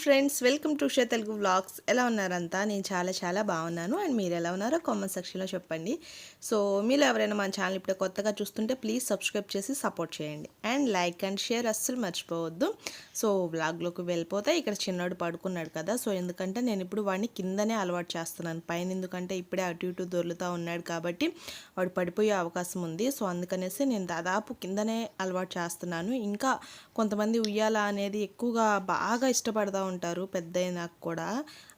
Friends welcome to షే Telugu vlogs. ఎలా ఉన్నారంతా నేను చాలా చాలా బాగున్నాను. అండ్ మీరు ఎలా ఉన్నారో కామెంట్ సెక్షన్లో చెప్పండి. సో మీరు ఎవరైనా మన ఛానల్ ఇప్పుడే కొత్తగా చూస్తుంటే ప్లీజ్ సబ్స్క్రైబ్ చేసి సపోర్ట్ చేయండి. అండ్ లైక్ అండ్ షేర్ అస్సలు మర్చిపోవద్దు. సో వ్లాగ్లోకి వెళ్ళిపోతే ఇక్కడ చిన్నోడు పడుకున్నాడు కదా. సో ఎందుకంటే నేను ఇప్పుడు వాడిని కిందనే అలవాటు చేస్తున్నాను. పైన ఎందుకంటే ఇప్పుడే అటు ఇటు దొర్లుతూ ఉన్నాడు కాబట్టి వాడు పడిపోయే అవకాశం ఉంది. సో అందుకనేసి నేను దాదాపు కిందనే అలవాటు చేస్తున్నాను. ఇంకా కొంతమంది ఉయ్యాల అనేది ఎక్కువగా బాగా ఇష్టపడతా ఉంటారు పెద్ద అయినాక కూడా.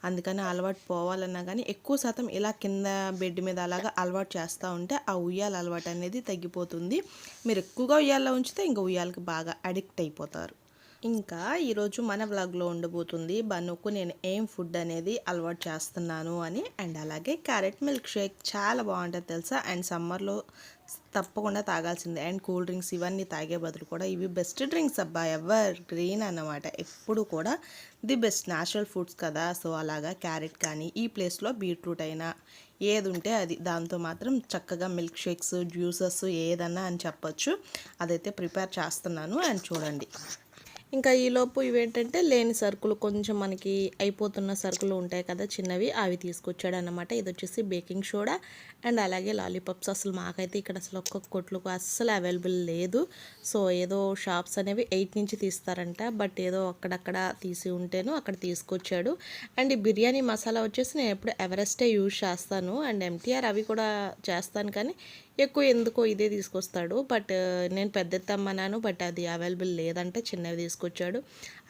అందుకని అలవాటు పోవాలన్నా కానీ ఎక్కువ శాతం ఇలా కింద బెడ్ మీద అలాగా అలవాటు చేస్తూ ఉంటే ఆ ఉయ్యాల అలవాటు అనేది తగ్గిపోతుంది. మీరు ఎక్కువగా ఉయ్యాల్లో ఉంచితే ఇంకా ఉయ్యాలకి బాగా అడిక్ట్ అయిపోతారు. ఇంకా ఈరోజు మన వ్లాగ్లో ఉండబోతుంది బనుకు నేను ఏం ఫుడ్ అనేది అలవాటు చేస్తున్నాను అని అండ్ అలాగే క్యారెట్ మిల్క్ షేక్ చాలా బాగుంటుంది తెలుసా? అండ్ సమ్మర్లో తప్పకుండా తాగాల్సిందే. అండ్ కూల్ డ్రింక్స్ ఇవన్నీ తాగే బదులు కూడా ఇవి బెస్ట్ డ్రింక్స్ అబ్బా! ఎవర్ గ్రీన్ అన్నమాట. ఎప్పుడు కూడా ది బెస్ట్ న్యాచురల్ ఫుడ్స్ కదా! సో అలాగా క్యారెట్ కానీ ఈ ప్లేస్లో బీట్రూట్ అయినా ఏది ఉంటే అది. దాంతో మాత్రం చక్కగా మిల్క్ షేక్స్ జ్యూసెస్ ఏదన్నా అని చెప్పొచ్చు. అదైతే ప్రిపేర్ చేస్తున్నాను. అండ్ చూడండి. ఇంకా ఈలోపు ఇవేంటంటే లేని సరుకులు కొంచెం మనకి అయిపోతున్న సరుకులు ఉంటాయి కదా చిన్నవి అవి తీసుకొచ్చాడు అనమాట ఇది వచ్చేసి బేకింగ్ సోడా అండ్ అలాగే లాలీపాప్స్. అసలు మాకైతే ఇక్కడ అసలు ఒక్క కొట్లకు అస్సలు అవైలబుల్ లేదు. సో ఏదో షాప్స్ అనేవి ఎయిట్ నుంచి తీస్తారంట. బట్ ఏదో అక్కడక్కడ తీసి ఉంటేను అక్కడ తీసుకొచ్చాడు. అండ్ ఈ బిర్యానీ మసాలా వచ్చేసి నేను ఎప్పుడు ఎవరెస్టే యూజ్ చేస్తాను. అండ్ ఎంటీఆర్ అవి కూడా చేస్తాను కానీ ఎక్కువ ఎందుకో ఇదే తీసుకొస్తాడు. బట్ నేను పెద్ద తెమ్మన్నాను బట్ అది అవైలబుల్ లేదంటే చిన్నవి తీసుకొచ్చాడు.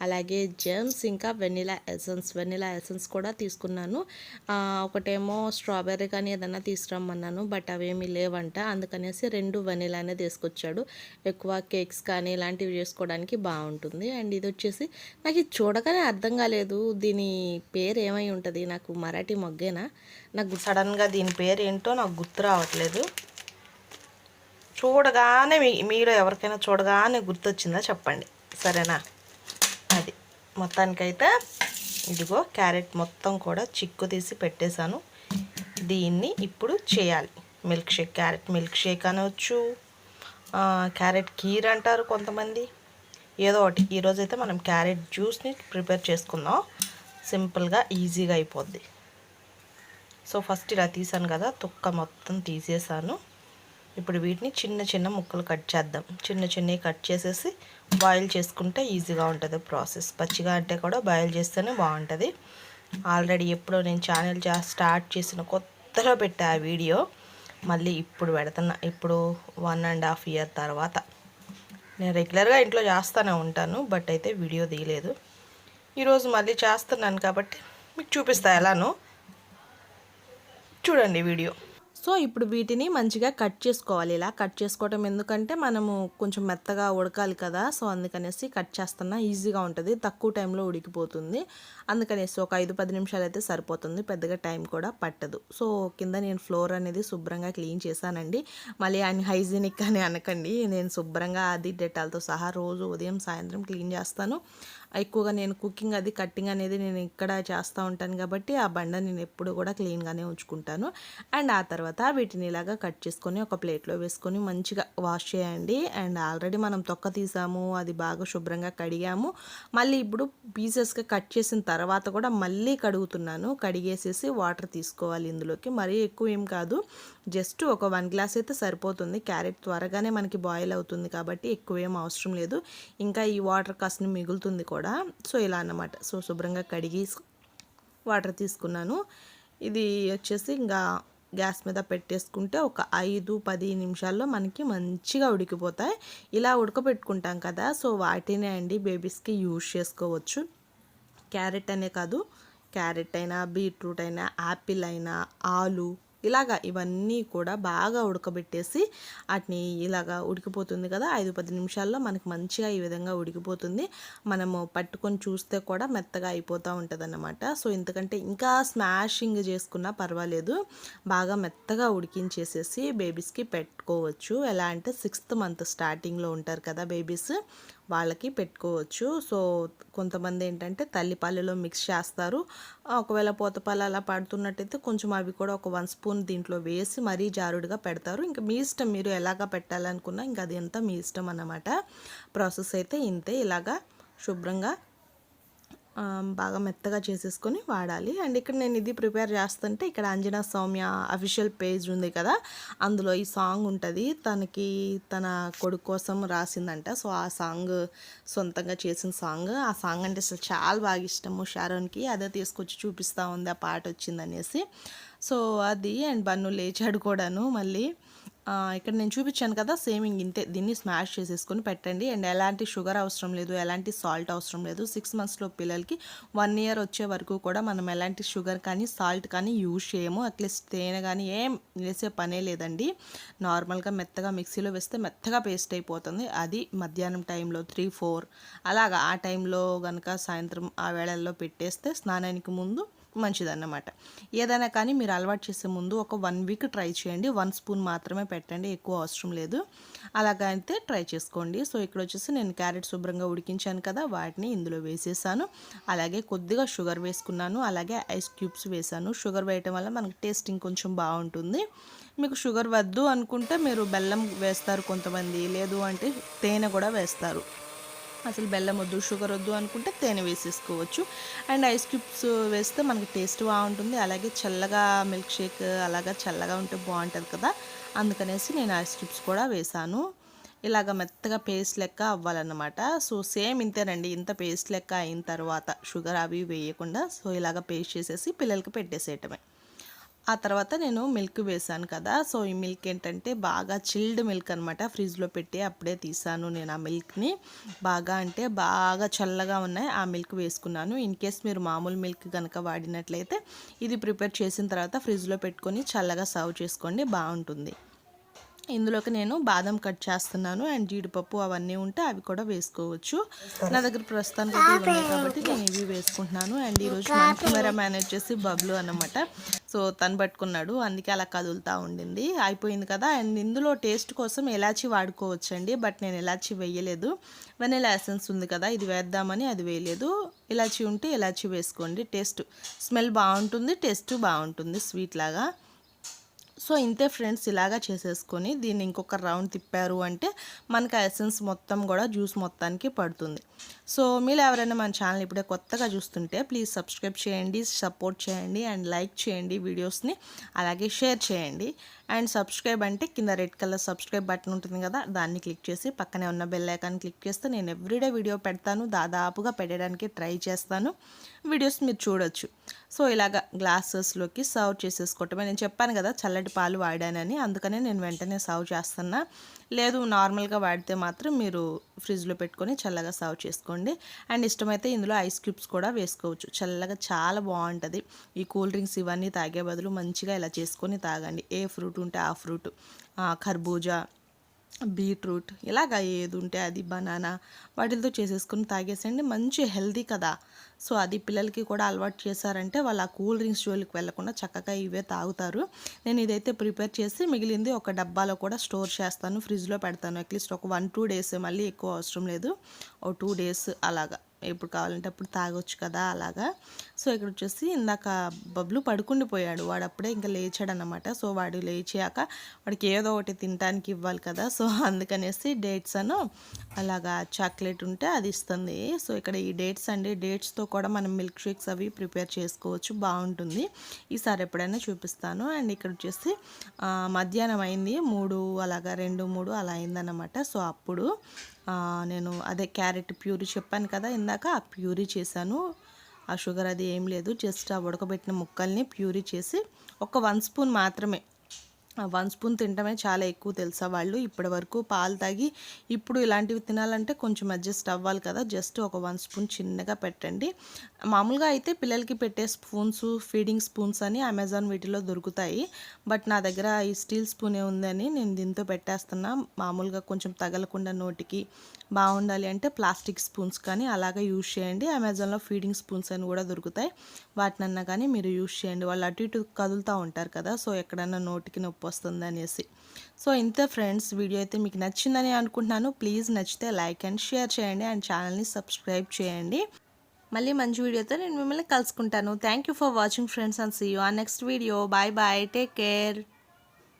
అలాగే జెమ్స్ ఇంకా వెనిలా ఎసెన్స్ వెనిలా ఎసెన్స్ కూడా తీసుకున్నాను. ఒకటేమో స్ట్రాబెర్రీ కానీ ఏదన్నా తీసుకురమ్మన్నాను బట్ అవేమీ లేవంట. అందుకనేసి రెండు వెనిలానే తీసుకొచ్చాడు. ఎక్కువ కేక్స్ కానీ ఇలాంటివి చేసుకోవడానికి బాగుంటుంది. అండ్ ఇది వచ్చేసి నాకు ఇది చూడగానే అర్థం కాలేదు. దీని పేరు ఏమై ఉంటుంది? నాకు మరాఠీ మొగ్గేనా? నాకు సడన్గా దీని పేరు ఏంటో నాకు గుర్తు రావట్లేదు. చూడగానే మీ మీలో ఎవరికైనా చూడగానే గుర్తొచ్చిందా చెప్పండి. సరేనా? అది. మొత్తానికైతే ఇదిగో క్యారెట్ మొత్తం కూడా చిక్కు తీసి పెట్టేశాను. దీన్ని ఇప్పుడు చేయాలి. Milk shake carrot milk shake అనవచ్చు క్యారెట్ కీర్ అంటారు కొంతమంది. ఏదో ఒకటి. ఈరోజైతే మనం క్యారెట్ జ్యూస్ని ప్రిపేర్ చేసుకుందాం. సింపుల్గా ఈజీగా అయిపోద్ది. సో ఫస్ట్ ఇలా తీసాను కదా తొక్క మొత్తం తీసేసాను ఇప్పుడు వీటిని చిన్న చిన్న ముక్కలు కట్ చేద్దాం. చిన్న చిన్నవి కట్ చేసేసి బాయిల్ చేసుకుంటే ఈజీగా ఉంటుంది ప్రాసెస్. పచ్చిగా అంటే కూడా బాయిల్ చేస్తేనే బాగుంటుంది. ఆల్రెడీ ఎప్పుడో నేను ఛానల్ స్టార్ట్ చేసిన కొత్తలో పెట్టా ఆ వీడియో. మళ్ళీ ఇప్పుడు పెడుతున్నా. ఇప్పుడు వన్ అండ్ హాఫ్ ఇయర్ తర్వాత. నేను రెగ్యులర్గా ఇంట్లో చేస్తూనే ఉంటాను బట్ అయితే వీడియో తీయలేదు. ఈరోజు మళ్ళీ చేస్తున్నాను కాబట్టి మీకు చూపిస్తా ఎలానో. చూడండి వీడియో. సో ఇప్పుడు వీటిని మంచిగా కట్ చేసుకోవాలి. ఇలా కట్ చేసుకోవటం ఎందుకంటే మనము కొంచెం మెత్తగా ఉడకాలి కదా. సో అందుకనేసి కట్ చేస్తున్నా ఈజీగా ఉంటుంది. తక్కువ టైంలో ఉడికిపోతుంది. అందుకనేసి ఒక ఐదు పది నిమిషాలు అయితే సరిపోతుంది. పెద్దగా టైం కూడా పట్టదు. సో కింద నేను ఫ్లోర్ అనేది శుభ్రంగా క్లీన్ చేశానండి. మళ్ళీ ఆయన హైజీనిక్ అని అనకండి. నేను శుభ్రంగా అది డెటాల్తో సహా రోజు ఉదయం సాయంత్రం క్లీన్ చేస్తాను. ఎక్కువగా నేను కుకింగ్ అది కట్టింగ్ అనేది నేను ఇక్కడ చేస్తూ ఉంటాను కాబట్టి ఆ బండ నేను ఎప్పుడు కూడా క్లీన్గానే ఉంచుకుంటాను. అండ్ ఆ తర్వాత వీటిని ఇలాగా కట్ చేసుకొని ఒక ప్లేట్లో వేసుకొని మంచిగా వాష్ చేయండి. అండ్ ఆల్రెడీ మనం తొక్క తీసాము అది బాగా శుభ్రంగా కడిగాము. మళ్ళీ ఇప్పుడు పీసెస్గా కట్ చేసిన తర్వాత కూడా మళ్ళీ కడుగుతున్నాను. కడిగేసేసి వాటర్ తీసుకోవాలి ఇందులోకి. మరీ ఎక్కువ ఏం కాదు. జస్ట్ ఒక వన్ గ్లాస్ అయితే సరిపోతుంది క్యారెట్ త్వరగానే మనకి బాయిల్ అవుతుంది కాబట్టి ఎక్కువ ఏం అవసరం లేదు. ఇంకా ఈ వాటర్ కాస్త మిగులుతుంది కూడా. సో ఇలా అన్నమాట. సో శుభ్రంగా కడిగి వాటర్ తీసుకున్నాను. ఇది వచ్చేసి ఇంకా గ్యాస్ మీద పెట్టేసుకుంటే ఒక ఐదు పది నిమిషాల్లో మనకి మంచిగా ఉడికిపోతాయి. ఇలా ఉడకబెట్టుకుంటాం కదా సో వాటినే అండి బేబీస్కి యూజ్ చేసుకోవచ్చు. క్యారెట్ అనే కాదు క్యారెట్ అయినా బీట్రూట్ అయినా యాపిల్ అయినా ఆలు ఇలాగా ఇవన్నీ కూడా బాగా ఉడకబెట్టేసి వాటిని ఇలాగా ఉడికిపోతుంది కదా ఐదు పది నిమిషాల్లో మనకి మంచిగా ఈ విధంగా ఉడికిపోతుంది. మనము పట్టుకొని చూస్తే కూడా మెత్తగా అయిపోతూ ఉంటుంది అన్నమాట సో ఎందుకంటే ఇంకా స్మాషింగ్ చేసుకున్నా పర్వాలేదు. బాగా మెత్తగా ఉడికించేసేసి బేబీస్కి పెట్టుకోవచ్చు. ఎలా అంటే సిక్స్త్ మంత్ స్టార్టింగ్లో ఉంటారు కదా బేబీస్ వాళ్ళకి పెట్టుకోవచ్చు. సో కొంతమంది ఏంటంటే తల్లిపాలలో మిక్స్ చేస్తారు. ఒకవేళ పోతపాలు అలా పడుతున్నట్టయితే కొంచెం అవి కూడా ఒక వన్ స్పూన్ దీంట్లో వేసి మరీ జారుడుగా పెడతారు. ఇంకా మీ ఇష్టం మీరు ఎలాగా పెట్టాలనుకున్నా ఇంకా అది ఎంత మీ ఇష్టం అన్నమాట. ప్రాసెస్ అయితే ఇంతే. ఇలాగా శుభ్రంగా బాగా మెత్తగా చేసేసుకొని వాడాలి. అండ్ ఇక్కడ నేను ఇది ప్రిపేర్ చేస్తుంటే ఇక్కడ అంజనా సౌమ్య అఫీషియల్ పేజ్ ఉంది కదా అందులో ఈ సాంగ్ ఉంటుంది. తనకి తన కొడుకు కోసం రాసిందంట. సో ఆ సాంగ్ సొంతంగా చేసిన సాంగ్. ఆ సాంగ్ అంటే అసలు చాలా బాగా ఇష్టము షారోన్కి. అదే తీసుకొచ్చి చూపిస్తూ ఉంది. ఆ పాట వచ్చిందనేసి. సో అది అండ్ బన్ను లేచాడు కూడాను మళ్ళీ. ఇక్కడ నేను చూపించాను కదా సేమ్ ఇంతే. దీన్ని స్మాష్ చేసేసుకొని పెట్టండి. అండ్ ఎలాంటి షుగర్ అవసరం లేదు ఎలాంటి సాల్ట్ అవసరం లేదు. సిక్స్ మంత్స్లో పిల్లలకి వన్ ఇయర్ వచ్చే వరకు కూడా మనం ఎలాంటి షుగర్ కానీ సాల్ట్ కానీ యూజ్ చేయము. అట్లీస్ట్ తేనె కానీ ఏం వేసే పనే లేదండి. నార్మల్గా మెత్తగా మిక్సీలో వేస్తే మెత్తగా పేస్ట్ అయిపోతుంది. అది మధ్యాహ్నం టైంలో త్రీ ఫోర్. అలాగా ఆ టైంలో కనుక సాయంత్రం ఆ వేళల్లో పెట్టేస్తే స్నానానికి ముందు మంచిదన్నమాట. ఏదైనా కానీ మీరు అలవాటు చేసే ముందు ఒక వన్ వీక్ ట్రై చేయండి. వన్ స్పూన్ మాత్రమే పెట్టండి. ఎక్కువ అవసరం లేదు. అలాగైతే అయితే ట్రై చేసుకోండి. సో ఇక్కడ వచ్చేసి నేను క్యారెట్ శుభ్రంగా ఉడికించాను కదా వాటిని ఇందులో వేసేసాను. అలాగే కొద్దిగా షుగర్ వేసుకున్నాను. అలాగే ఐస్ క్యూబ్స్ వేసాను. షుగర్ వేయటం వల్ల మనకి టేస్ట్ ఇంకొంచెం బాగుంటుంది. మీకు షుగర్ వద్దు అనుకుంటే మీరు బెల్లం వేస్తారు కొంతమంది. లేదు అంటే తేనె కూడా వేస్తారు. అసలు బెల్లం వద్దు షుగర్ వద్దు అనుకుంటే తేనె వేసేసుకోవచ్చు. అండ్ ఐస్ క్యూబ్స్ వేస్తే మనకి టేస్ట్ బాగుంటుంది. అలాగే చల్లగా మిల్క్ షేక్ అలాగా చల్లగా ఉంటే బాగుంటుంది కదా అందుకనేసి నేను ఐస్ క్యూబ్స్ కూడా వేసాను. ఇలాగ మెత్తగా పేస్ట్ లెక్క అవ్వాలన్నమాట. సో సేమ్ ఇంతేనండి ఇంత పేస్ట్ లెక్క అయిన తర్వాత షుగర్ అవి వేయకుండా సో ఇలాగ పేస్ట్ చేసేసి పిల్లలకి పెట్టేసేయటమే. ఆ తర్వాత నేను మిల్క్ వేసాను కదా సో ఈ మిల్క్ ఏంటంటే బాగా చిల్డ్ మిల్క్ అనమాట ఫ్రిడ్జ్లో పెట్టి అప్పుడే తీసాను నేను ఆ మిల్క్ని. బాగా అంటే బాగా చల్లగా ఉన్నాయి ఆ మిల్క్ వేసుకున్నాను. ఇన్ కేస్ మీరు మామూలు మిల్క్ కనుక వాడినట్లయితే ఇది ప్రిపేర్ చేసిన తర్వాత ఫ్రిడ్జ్లో పెట్టుకొని చల్లగా సర్వ్ చేసుకోండి బాగుంటుంది. ఇందులోకి నేను బాదం కట్ చేస్తున్నాను అండ్ జీడిపప్పు అవన్నీ ఉంటే అవి కూడా వేసుకోవచ్చు. నా దగ్గర ప్రస్తుతానికి అయితే ఇవి ఉన్నాయి కాబట్టి నేను ఇవి వేసుకుంటున్నాను. అండ్ ఈరోజు మన కెమెరా మేనేజ్ చేసి బబ్లు అన్నమాట. సో తను పట్టుకున్నాడు. అందుకే అలా కదులుతూ ఉండింది. అయిపోయింది కదా. అండ్ ఇందులో టేస్ట్ కోసం ఎలాచి వాడుకోవచ్చండి. బట్ నేను ఎలాచి వేయలేదు. వెనీలా ఎసెన్స్ ఉంది కదా. ఇది వేద్దామని అది వేయలేదు. ఇలాచి ఉంటే ఇలాచి వేసుకోండి. టేస్ట్ స్మెల్ బాగుంటుంది. టేస్ట్ బాగుంటుంది. స్వీట్ లాగా. సో ఇంతే ఫ్రెండ్స్ ఇలాగా చేసేసుకొని దీన్ని ఇంకొక రౌండ్ తిప్పారు అంటే మనకి ఎసెన్స్ మొత్తం కూడా జ్యూస్ మొత్తానికి పడుతుంది. సో మీరు ఎవరైనా మన ఛానల్ ఇప్పుడే కొత్తగా చూస్తుంటే ప్లీజ్ సబ్స్క్రైబ్ చేయండి సపోర్ట్ చేయండి అండ్ లైక్ చేయండి వీడియోస్ని అలాగే షేర్ చేయండి. అండ్ సబ్స్క్రైబ్ అంటే కింద రెడ్ కలర్ సబ్స్క్రైబ్ బటన్ ఉంటుంది కదా దాన్ని క్లిక్ చేసి పక్కనే ఉన్న బెల్ ఐకాన్ క్లిక్ చేస్తే నేను ఎవ్రీడే వీడియో పెడతాను దాదాపుగా పెట్టడానికి ట్రై చేస్తాను వీడియోస్ మీరు చూడొచ్చు. సో ఇలాగ గ్లాసెస్లోకి సర్వ్ చేసేసుకోవటమే. నేను చెప్పాను కదా చల్లటి పాలు వాడానని అందుకనే నేను వెంటనే సర్వ్ చేస్తున్నా. లేదు నార్మల్గా వాడితే మాత్రం మీరు ఫ్రిడ్జ్లో పెట్టుకొని చల్లగా సర్వ్ చేసుకోండి. అండ్ ఇష్టమైతే ఇందులో ఐస్ క్యూబ్స్ కూడా వేసుకోవచ్చు. చల్లగా చాలా బాగుంటుంది. ఈ కూల్ డ్రింక్స్ ఇవన్నీ తాగే బదులు మంచిగా ఇలా చేసుకొని తాగండి. ఏ ఫ్రూట్ ఉంటే ఆ ఫ్రూట్. ఖర్బూజా బీట్రూట్ ఇలాగ ఏది ఉంటే అది బనానా వాటితో చేసేసుకుని తాగేసేయండి. మంచి హెల్దీ కదా. సో అది పిల్లలకి కూడా అలవాటు చేశారంటే వాళ్ళు ఆ కూల్ డ్రింక్స్ జోలికి వెళ్ళకుండా చక్కగా ఇవే తాగుతారు. నేను ఇదైతే ప్రిపేర్ చేసి మిగిలింది ఒక డబ్బాలో కూడా స్టోర్ చేస్తాను. ఫ్రిడ్జ్లో పెడతాను. అట్లీస్ట్ ఒక వన్ టూ డేస్ మళ్ళీ ఎక్కువ అవసరం లేదు. ఓ టూ డేస్ అలాగా. ఎప్పుడు కావాలంటే అప్పుడు తాగొచ్చు కదా అలాగా. సో ఇక్కడ వచ్చేసి ఇందాక బబ్లు పడుకుండిపోయాడు వాడు అప్పుడే ఇంకా లేచాడు అనమాట సో వాడు లేచాక వాడికి ఏదో ఒకటి తినడానికి ఇవ్వాలి కదా. సో అందుకనేసి డేట్స్ అను అలాగా చాక్లెట్ ఉంటే అది ఇస్తుంది. సో ఇక్కడ ఈ డేట్స్ అండి. డేట్స్తో కూడా మనం మిల్క్ షేక్స్ అవి ప్రిపేర్ చేసుకోవచ్చు. బాగుంటుంది. ఈసారి ఎప్పుడైనా చూపిస్తాను. అండ్ ఇక్కడ వచ్చేసి మధ్యాహ్నం అయింది. మూడు అలాగా రెండు మూడు అలా అయిందన్నమాట. సో అప్పుడు నేను అదే క్యారెట్ ప్యూరీ చెప్పాను కదా ఇందాక ఆ ప్యూరీ చేశాను. ఆ షుగర్ అది ఏం లేదు జస్ట్ ఆ ఉడకబెట్టిన ముక్కల్ని ప్యూరీ చేసి ఒక వన్ స్పూన్ మాత్రమే వన్ స్పూన్ తినటమే చాలా ఎక్కువ తెలుసా వాళ్ళు? ఇప్పటి వరకు పాలు తాగి ఇప్పుడు ఇలాంటివి తినాలంటే కొంచెం అడ్జస్ట్ అవ్వాలి కదా. జస్ట్ ఒక వన్ స్పూన్ చిన్నగా పెట్టండి. మామూలుగా అయితే పిల్లలకి పెట్టే స్పూన్స్ ఫీడింగ్ స్పూన్స్ అని అమెజాన్ వీటిలో దొరుకుతాయి. బట్ నా దగ్గర ఈ స్టీల్ స్పూనే ఉందని నేను దీంతో పెట్టేస్తున్నా. మామూలుగా కొంచెం తగలకుండా నోటికి బాగుండాలి అంటే ప్లాస్టిక్ స్పూన్స్ కానీ అలాగే యూజ్ చేయండి. అమెజాన్లో ఫీడింగ్ స్పూన్స్ అని కూడా దొరుకుతాయి. వాటినన్నా కానీ మీరు యూజ్ చేయండి. వాళ్ళు అటు ఇటు కదులుతూ ఉంటారు కదా. సో ఎక్కడన్నా నోటికి నొప్పి వస్తుంది అనేసి సో ఇంత ఫ్రెండ్స్ వీడియో అయితే మీకు నచ్చిందని అనుకుంటున్నాను. ప్లీజ్ నచ్చితే లైక్ అండ్ షేర్ చేయండి అండ్ ఛానల్ని సబ్స్క్రైబ్ చేయండి. మళ్ళీ మంచి వీడియోతో నేను మిమ్మల్ని కలుసుకుంటాను. Thank you for watching friends and see you a next video. Bye bye. Take care.